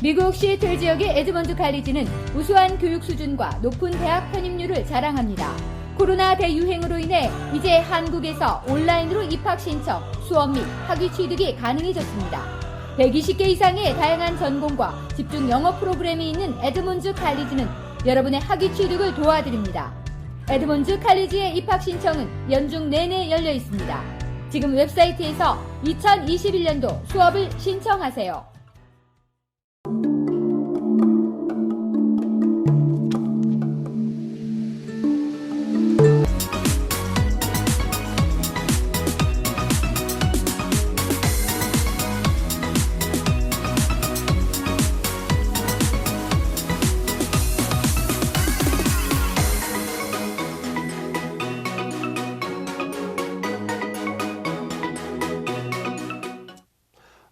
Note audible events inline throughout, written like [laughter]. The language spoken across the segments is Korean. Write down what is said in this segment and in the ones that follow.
미국 시애틀 지역의 에드먼드 칼리지는 우수한 교육 수준과 높은 대학 편입률을 자랑합니다. 코로나 대유행으로 인해 이제 한국에서 온라인으로 입학 신청, 수업 및 학위 취득이 가능해졌습니다. 120개 이상의 다양한 전공과 집중 영어 프로그램이 있는 에드먼즈 칼리지는 여러분의 학위 취득을 도와드립니다. 에드먼즈 칼리지의 입학 신청은 연중 내내 열려 있습니다. 지금 웹사이트에서 2021년도 수업을 신청하세요.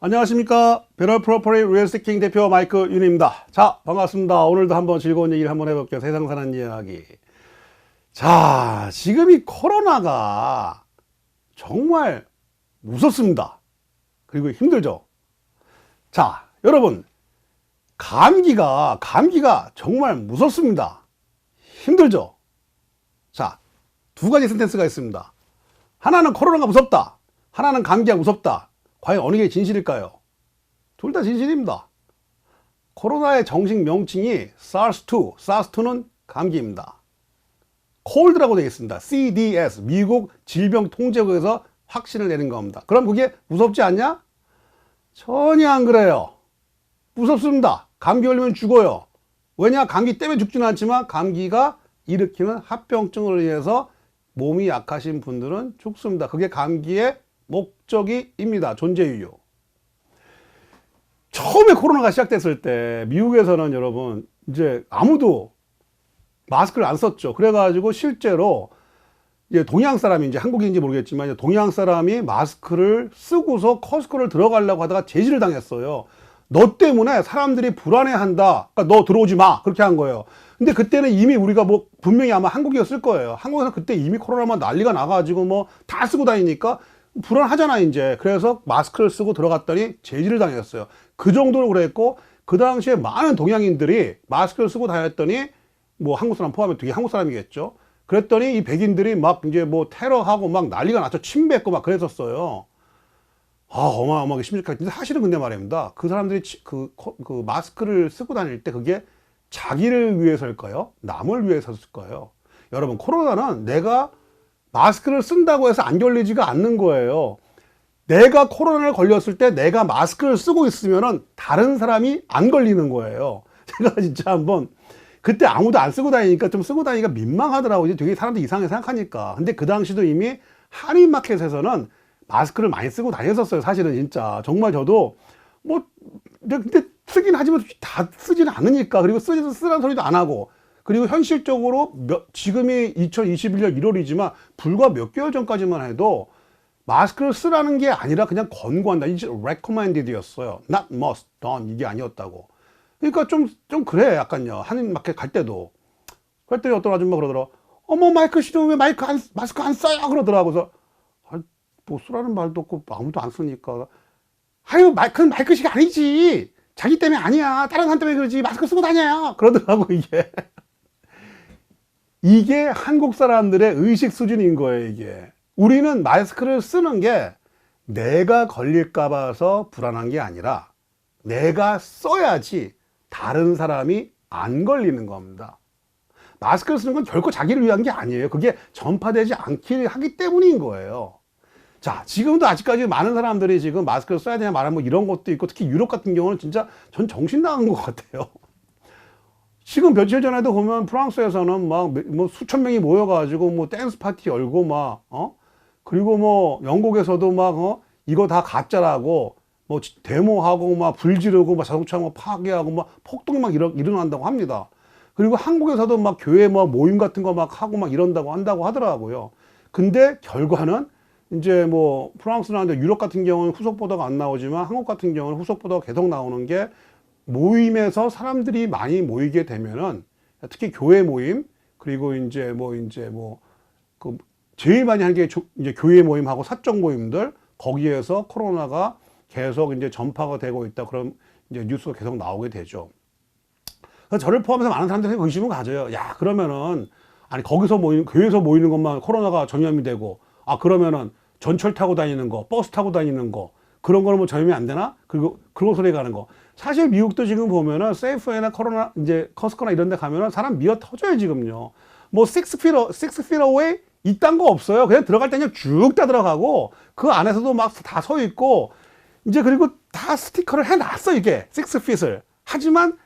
안녕하십니까. 베럴 프로퍼리 리얼스팅 대표 마이크 윤입니다. 자, 반갑습니다. 오늘도 한번 즐거운 얘기를 한번 해볼게요. 세상 사는 이야기. 자, 지금 이 코로나가 정말 무섭습니다. 그리고 힘들죠. 자, 여러분. 감기가, 감기가 정말 무섭습니다. 힘들죠. 자, 두 가지 센텐스가 있습니다. 하나는 코로나가 무섭다. 하나는 감기가 무섭다. 과연 어느 게 진실일까요? 둘 다 진실입니다. 코로나의 정식 명칭이 SARS-2, SARS-2는 감기입니다. 콜드라고 되어 있습니다. CDS, 미국 질병통제국에서 확신을 내는 겁니다. 그럼 그게 무섭지 않냐? 전혀 안 그래요. 무섭습니다. 감기 걸리면 죽어요. 왜냐? 감기 때문에 죽지는 않지만 감기가 일으키는 합병증을 의해서 몸이 약하신 분들은 죽습니다. 그게 감기의 목 적이입니다. 존재 이유. 처음에 코로나가 시작됐을 때 미국에서는 여러분 이제 아무도 마스크를 안 썼죠. 그래가지고 실제로 이제 동양 사람이 이제 한국인지 모르겠지만 동양 사람이 마스크를 쓰고서 커스코를 들어가려고 하다가 제지를 당했어요. 너 때문에 사람들이 불안해한다. 그러니까 너 들어오지 마. 그렇게 한 거예요. 근데 그때는 이미 우리가 뭐 분명히 아마 한국이었을 거예요. 한국에서 그때 이미 코로나만 난리가 나가지고 뭐 다 쓰고 다니니까 불안하잖아 이제. 그래서 마스크를 쓰고 들어갔더니 제지를 당했어요. 그 정도로 그랬고 그 당시에 많은 동양인들이 마스크를 쓰고 다녔더니 뭐 한국 사람 포함해 되게 한국 사람이겠죠. 그랬더니 이 백인들이 막 이제 뭐 테러하고 막 난리가 났죠. 침뱉고 막 그랬었어요. 아, 어마어마하게 심각했는데 사실은 근데 말입니다. 그 사람들이 치- 그, 코- 그 마스크를 쓰고 다닐 때 그게 자기를 위해서일까요? 남을 위해서일까요? 여러분, 코로나는 내가 마스크를 쓴다고 해서 안 걸리지가 않는 거예요. 내가 코로나를 걸렸을 때 내가 마스크를 쓰고 있으면은 다른 사람이 안 걸리는 거예요. [laughs] 제가 진짜 한번 그때 아무도 안 쓰고 다니니까 좀 쓰고 다니기가 민망하더라고요. 되게 사람들이 이상하게 생각하니까. 근데 그 당시도 이미 한인마켓에서는 마스크를 많이 쓰고 다녔었어요. 사실은 진짜. 정말 저도 뭐, 근데 쓰긴 하지만 다 쓰지는 않으니까. 그리고 쓰, 쓰라는 소리도 안 하고. 그리고 현실적으로 몇, 지금이 2021년 1월이지만 불과 몇 개월 전까지만 해도 마스크를 쓰라는 게 아니라 그냥 권고한다. 이제 recommended 였어요. not must, done. 이게 아니었다고. 그러니까 좀, 좀 그래. 약간요. 한인마켓 갈 때도. 그랬더니 어떤 아줌마 그러더라. 어머, 마이크 씨는 왜 마이크 안, 마스크 안 써요? 그러더라고. 그래서, 아, 뭐 쓰라는 말도 없고 아무도 안 쓰니까. 아유, 마이크는 마이크식 아니지. 자기 때문에 아니야. 다른 사람 때문에 그러지. 마스크 쓰고 다녀요. 그러더라고, 이게. 이게 한국 사람들의 의식 수준인 거예요, 이게. 우리는 마스크를 쓰는 게 내가 걸릴까 봐서 불안한 게 아니라 내가 써야지 다른 사람이 안 걸리는 겁니다. 마스크를 쓰는 건 결코 자기를 위한 게 아니에요. 그게 전파되지 않기 하기 때문인 거예요. 자, 지금도 아직까지 많은 사람들이 지금 마스크를 써야 되냐 말하면 뭐 이런 것도 있고 특히 유럽 같은 경우는 진짜 전 정신 나간 것 같아요. 지금 며칠 전에도 보면 프랑스에서는 막 뭐 수천 명이 모여가지고 뭐 댄스 파티 열고 막, 어? 그리고 뭐 영국에서도 막, 어? 이거 다 가짜라고 뭐 지- 데모하고 막 불 지르고 막 자동차 뭐 파괴하고 막 폭동이 막 일어, 일어난다고 합니다. 그리고 한국에서도 막 교회 뭐 모임 같은 거 막 하고 막 이런다고 한다고 하더라고요. 근데 결과는 이제 뭐 프랑스나 유럽 같은 경우는 후속 보도가 안 나오지만 한국 같은 경우는 후속 보도가 계속 나오는 게 모임에서 사람들이 많이 모이게 되면은 특히 교회 모임 그리고 이제 뭐 이제 뭐 그 제일 많이 하는 게 조- 이제 교회 모임하고 사적 모임들 거기에서 코로나가 계속 이제 전파가 되고 있다. 그럼 이제 뉴스가 계속 나오게 되죠. 그래서 저를 포함해서 많은 사람들이 의심을 가져요. 야, 그러면은, 아니, 거기서 모이는, 교회에서 모이는 것만 코로나가 전염이 되고, 아, 그러면은 전철 타고 다니는 거, 버스 타고 다니는 거, 그런 거는 뭐 전염이 안 되나? 그리고, 그런 소리 가는 거. 사실 미국도 지금 보면은 세이프에나 코로나, 이제 커스코나 이런 데 가면은 사람 미어 터져요, 지금요. 뭐, six feet, six feet away? 이딴 거 없어요. 그냥 들어갈 때 그냥 쭉 다 들어가고, 그 안에서도 막 다 서 있고, 이제 그리고 다 스티커를 해놨어, 이게. six feet을. 하지만,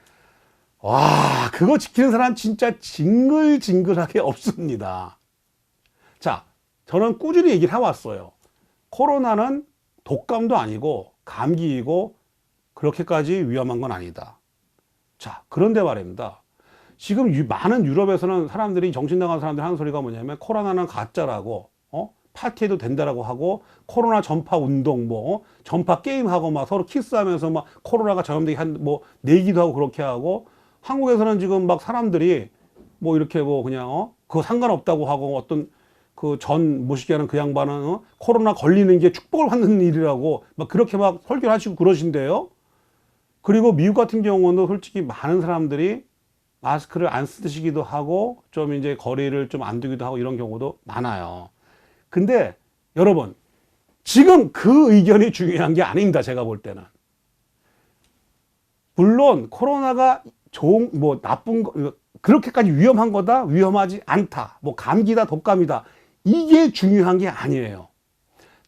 와, 그거 지키는 사람 진짜 징글징글하게 [laughs] 없습니다. 자, 저는 꾸준히 얘기를 해왔어요. 코로나는 독감도 아니고 감기이고 그렇게까지 위험한 건 아니다. 자, 그런데 말입니다. 지금 유- 많은 유럽에서는 사람들이 정신 나간 사람들이 하는 소리가 뭐냐면 코로나는 가짜라고, 어? 파티해도 된다라고 하고 코로나 전파 운동 뭐 어? 전파 게임하고 막 서로 키스하면서 막 코로나가 전염되게 한뭐 내기도 하고 그렇게 하고 한국에서는 지금 막 사람들이 뭐 이렇게 뭐 그냥 어 그거 상관없다고 하고 어떤 그 전 모시기하는 그 양반은 어? 코로나 걸리는 게 축복을 받는 일이라고 막 그렇게 막 설교를 하시고 그러신데요. 그리고 미국 같은 경우는 솔직히 많은 사람들이 마스크를 안 쓰시기도 하고 좀 이제 거리를 좀 안 두기도 하고 이런 경우도 많아요. 근데 여러분 지금 그 의견이 중요한 게 아닙니다. 제가 볼 때는. 물론 코로나가 좋은 뭐 나쁜 거 그렇게까지 위험한 거다 위험하지 않다 뭐 감기다 독감이다 이게 중요한 게 아니에요.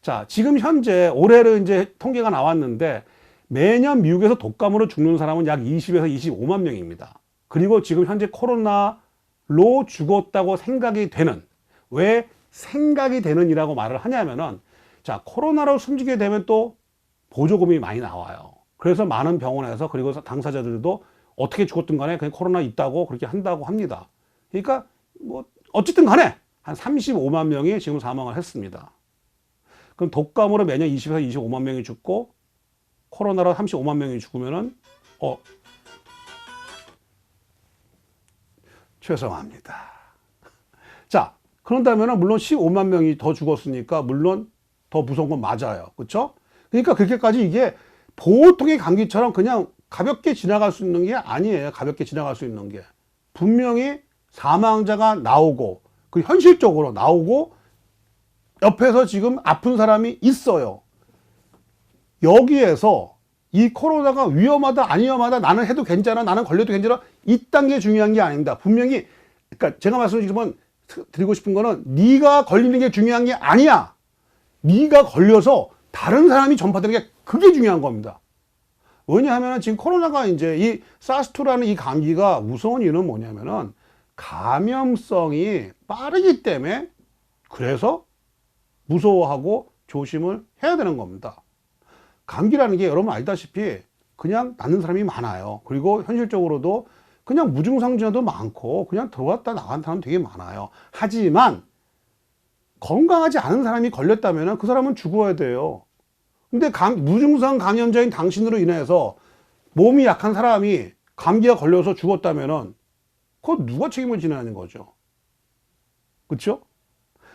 자 지금 현재 올해는 이제 통계가 나왔는데 매년 미국에서 독감으로 죽는 사람은 약 20에서 25만 명입니다. 그리고 지금 현재 코로나로 죽었다고 생각이 되는 왜 생각이 되는 이라고 말을 하냐면은 자 코로나로 숨지게 되면 또 보조금이 많이 나와요. 그래서 많은 병원에서 그리고 당사자들도 어떻게 죽었든 간에 그냥 코로나 있다고 그렇게 한다고 합니다. 그러니까 뭐 어쨌든 간에 한 35만 명이 지금 사망을 했습니다. 그럼 독감으로 매년 20에서 25만 명이 죽고 코로나로 35만 명이 죽으면은 어 죄송합니다. 자, 그런다면은 물론 15만 명이 더 죽었으니까 물론 더 무서운 건 맞아요. 그렇죠? 그러니까 그렇게까지 이게 보통의 감기처럼 그냥 가볍게 지나갈 수 있는 게 아니에요. 가볍게 지나갈 수 있는 게. 분명히 사망자가 나오고 그 현실적으로 나오고 옆에서 지금 아픈 사람이 있어요. 여기에서 이 코로나가 위험하다 안 위험하다 나는 해도 괜찮아 나는 걸려도 괜찮아 이딴 게 중요한 게 아닙니다. 분명히 그러니까 제가 말씀드리면 드리고 싶은 거는 네가 걸리는 게 중요한 게 아니야. 네가 걸려서 다른 사람이 전파되는 게 그게 중요한 겁니다. 왜냐하면 지금 코로나가 이제 이 사스투라는 이 감기가 무서운 이유는 뭐냐면은 감염성이 빠르기 때문에 그래서 무서워하고 조심을 해야 되는 겁니다. 감기라는 게 여러분 알다시피 그냥 낫는 사람이 많아요. 그리고 현실적으로도 그냥 무증상자도 많고 그냥 들어왔다 나간 사람 되게 많아요. 하지만 건강하지 않은 사람이 걸렸다면 그 사람은 죽어야 돼요. 근데 감, 무증상 감염자인 당신으로 인해서 몸이 약한 사람이 감기가 걸려서 죽었다면은 그거 누가 책임을 지냐는 거죠. 그렇죠?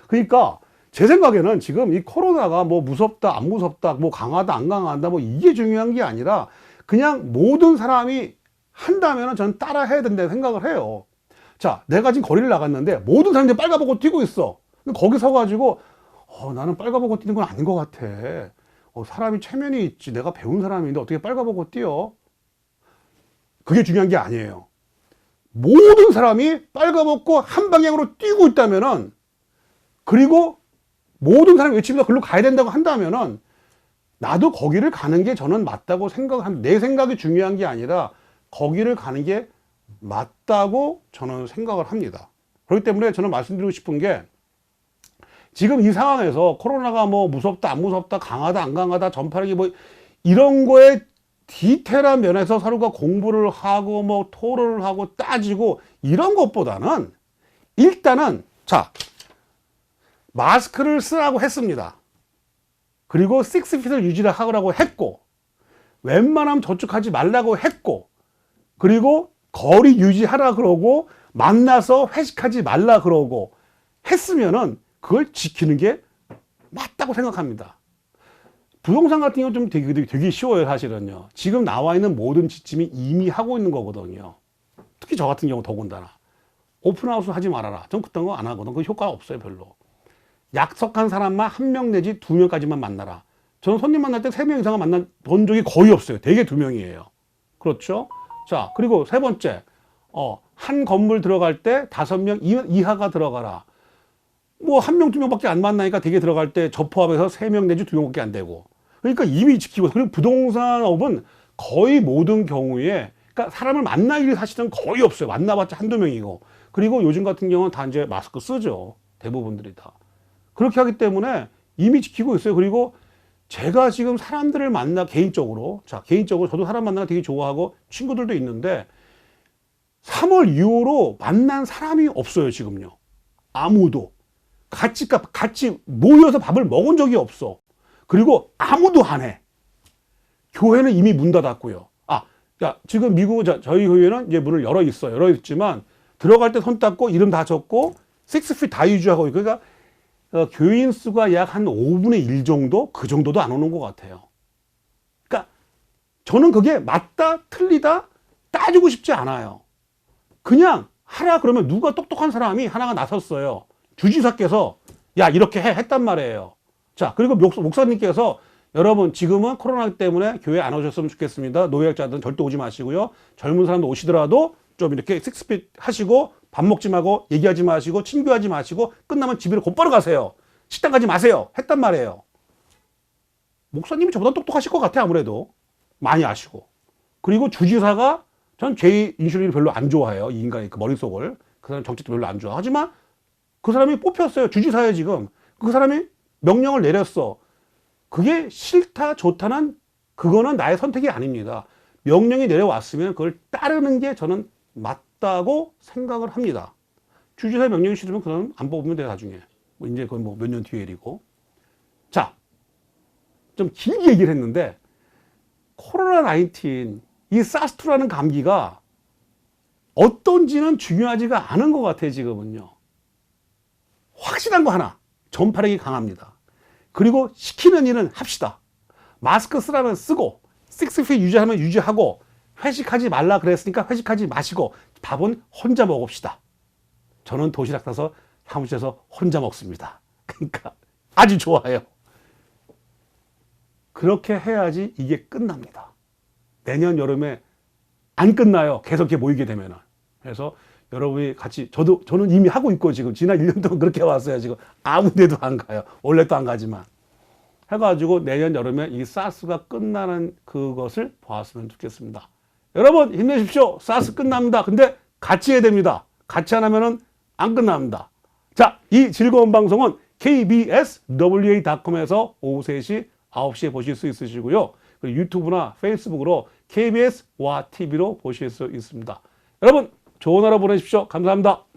그러니까 제 생각에는 지금 이 코로나가 뭐 무섭다 안 무섭다 뭐 강하다 안 강하다 뭐 이게 중요한 게 아니라 그냥 모든 사람이 한다면 저는 따라 해야 된다고 생각을 해요. 자, 내가 지금 거리를 나갔는데 모든 사람들이 빨가벗고 뛰고 있어. 거기 서가지고 어, 나는 빨가벗고 뛰는 건 아닌 것 같아. 어, 사람이 체면이 있지. 내가 배운 사람인데 어떻게 빨가벗고 뛰어? 그게 중요한 게 아니에요. 모든 사람이 빨가벗고 한 방향으로 뛰고 있다면은 그리고 모든 사람이 외치면서 글로 가야 된다고 한다면은 나도 거기를 가는 게 저는 맞다고 생각한 내 생각이 중요한 게 아니라 거기를 가는 게 맞다고 저는 생각을 합니다. 그렇기 때문에 저는 말씀드리고 싶은 게 지금 이 상황에서 코로나가 뭐 무섭다 안 무섭다 강하다 안 강하다 전파력이 뭐 이런 거에 디테일한 면에서 서로가 공부를 하고 뭐 토론을 하고 따지고 이런 것보다는 일단은 자 마스크를 쓰라고 했습니다. 그리고 식스핏을 유지를 하라고 했고 웬만하면 저축하지 말라고 했고 그리고 거리 유지하라 그러고 만나서 회식하지 말라 부동산 같은 경우 좀 되게, 되게, 쉬워요, 사실은요. 지금 나와 있는 모든 지침이 이미 하고 있는 거거든요. 특히 저 같은 경우 더군다나. 오픈하우스 하지 말아라. 전 그딴 거 안 하거든. 그 효과가 없어요, 별로. 약속한 사람만 한 명 내지 두 명까지만 만나라. 저는 손님 만날 때 세 명 이상을 만난 본 적이 거의 없어요. 되게 두 명이에요. 그렇죠? 자, 그리고 세 번째, 어, 한 건물 들어갈 때 다섯 명 이하가 들어가라. 뭐 한 명, 두 명밖에 안 만나니까 되게 들어갈 때 저 포함해서 세 명 내지 두 명밖에 안 되고. 그러니까 이미 지키고, 그리고 부동산업은 거의 모든 경우에, 그러니까 사람을 일이 사실은 거의 없어요. 만나봤자 한두 명이고. 그리고 요즘 같은 경우는 다 이제 마스크 쓰죠. 대부분들이 다. 그렇게 하기 때문에 이미 지키고 있어요. 그리고 제가 지금 사람들을 만나 개인적으로 자 개인적으로 저도 사람 만나는 거 되게 좋아하고 친구들도 있는데 3월 이후로 만난 사람이 없어요 지금요 아무도 같이 가- 같이 모여서 밥을 먹은 적이 없어 그리고 아무도 안 해 교회는 이미 문 닫았고요 아 야, 지금 미국 저, 저희 교회는 이제 문을 열어 있어 열어 있지만 들어갈 때 손 닦고 이름 다 적고 6핏 다 유지하고 그러니까 어, 교인 수가 약 한 5분의 1 정도? 그 정도도 안 오는 것 같아요. 그러니까 저는 그게 맞다, 틀리다 따지고 싶지 않아요. 그냥 하라 그러면 누가 똑똑한 사람이 하나가 나섰어요. 주지사께서 야, 이렇게 해, 했단 말이에요. 자, 그리고 목사, 목사 님께서 여러분 지금은 코로나 때문에 교회 안 오셨으면 좋겠습니다. 노약자들은 절대 오지 마시고요. 젊은 사람도 오시더라도 좀 이렇게 식스핏 하시고 밥 먹지 말고 얘기하지 마시고 친교하지 마시고 끝나면 집으로 곧바로 가세요. 식당 가지 마세요. 했단 말이에요. 목사님이 저보다 똑똑하실 것 같아 아무래도 많이 아시고 그리고 주지사가 전 제이 인슐린을 별로 안 좋아해요 이 인간의 그 머릿속을 그 사람 정책도 별로 안 좋아 하지만 그 사람이 뽑혔어요 주지사에 지금 그 사람이 명령을 내렸어. 그게 싫다 좋다는 그거는 나의 선택이 아닙니다. 명령이 내려왔으면 그걸 따르는 게 저는 맞다고 생각을 합니다. 주지사의 명령이 싫으면 그 사람 안 뽑으면 돼 나중에. 뭐 이제 그건 뭐 몇 년 뒤의 일이고. 자 좀 길게 얘기를 했는데 코로나 19, 이 사스트라는 감기가 어떤지는 중요하지가 않은 것 같아요, 지금은요. 확실한 거 하나, 전파력이 강합니다. 그리고 시키는 일은 합시다. 마스크 쓰라면 쓰고, 식스핏 유지하면 유지하고, 회식하지 말라 그랬으니까 회식하지 마시고, 밥은 혼자 먹읍시다. 저는 도시락 싸서 사무실에서 혼자 먹습니다. [laughs] 그러니까 아주 좋아요. 그렇게 해야지 이게 끝납니다. 내년 여름에 안 끝나요. 계속 이렇게 모이게 되면은. 그래서 여러분이 같이 저도 저는 이미 하고 있고 지금 지난 1년 동안 그렇게 왔어요. 지금 아무 데도 안 가요. 원래 또안 가지만. 해가지고 내년 여름에 이 사스가 끝나는 그것을 보았으면 좋겠습니다. 여러분 힘내십시오. 사스 끝납니다. 근데 같이 해야 됩니다. 같이 안 하면은 안 끝납니다. 자, 이 즐거운 방송은 kbswa.com에서 오후 3시 9시에 보실 수 있으시고요. 그리고 유튜브나 페이스북으로 KBS와 TV로 보실 수 있습니다. 여러분, 좋은 하루 보내십시오. 감사합니다.